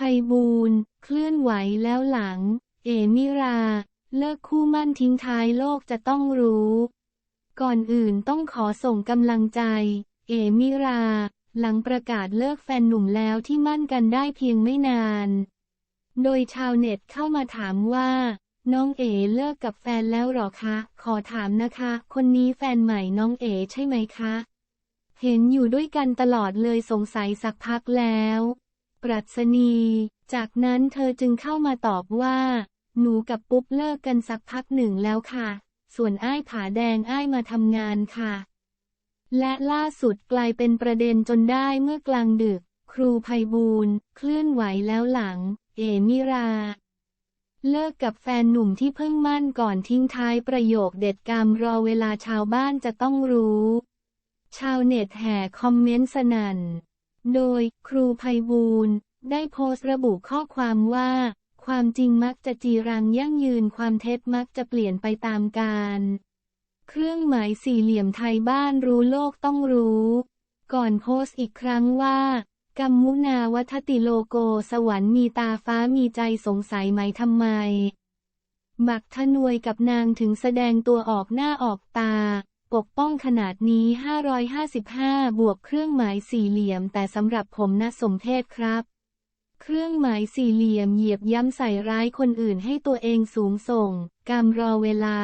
ภัยบูลย์เคลื่อนไหวแล้วหลัง เอมิรา เลิกคู่มั่นทิ้งท้ายโลกจะต้องรู้ ก่อนอื่นต้องขอส่งกำลังใจ เอมิรา หลังประกาศเลิกแฟนหนุ่มแล้วที่มั่นกันได้เพียงไม่นาน โดยชาวเน็ตเข้ามาถามว่า น้องเอเลิกกับแฟนแล้วหรอคะ ขอถามนะคะ คนนี้แฟนใหม่น้องเอใช่ไหมคะ เห็นอยู่ด้วยกันตลอดเลยสงสัยสักพักแล้ว ปรัชนี จากนั้นเธอจึงเข้ามาตอบว่า หนูกับปุ๊บเลิกกันสักพักหนึ่งแล้วค่ะ ส่วนอ้ายผาแดงอ้ายมาทำงานค่ะ และล่าสุดกลายเป็นประเด็นจนได้เมื่อกลางดึก ครูไพบูลเคลื่อนไหวแล้วหลัง เอมิรา เลิกกับแฟนหนุ่มที่เพิ่งมั่นก่อนทิ้งท้ายประโยคเด็ดกรรมรอเวลาชาวบ้านจะต้องรู้ ชาวเน็ตแห่คอมเมนต์สนั่น โดยครูไพบูลย์ได้โพสต์ระบุข้อความว่า ความจริงมักจะจีรังยั่งยืนความเท็จมักจะเปลี่ยนไปตามกาลเครื่องหมายสี่เหลี่ยมไทยบ้านรู้โลกต้องรู้ ก่อนโพสต์อีกครั้งว่ากัมมุนาวัฒติโลโกสวรรค์มีตาฟ้ามีใจสงสัยไหมทำไม หมักทนวยกับนางถึงแสดงตัวออกหน้าออกตา ปกป้องขนาดนี้ 555 บวกเครื่องหมายสี่เหลี่ยม แต่สำหรับผมนะสมเพศครับ เครื่องหมายสี่เหลี่ยมเหยียบย้ำใส่ร้ายคนอื่นให้ตัวเองสูงส่ง กรรมรอเวลา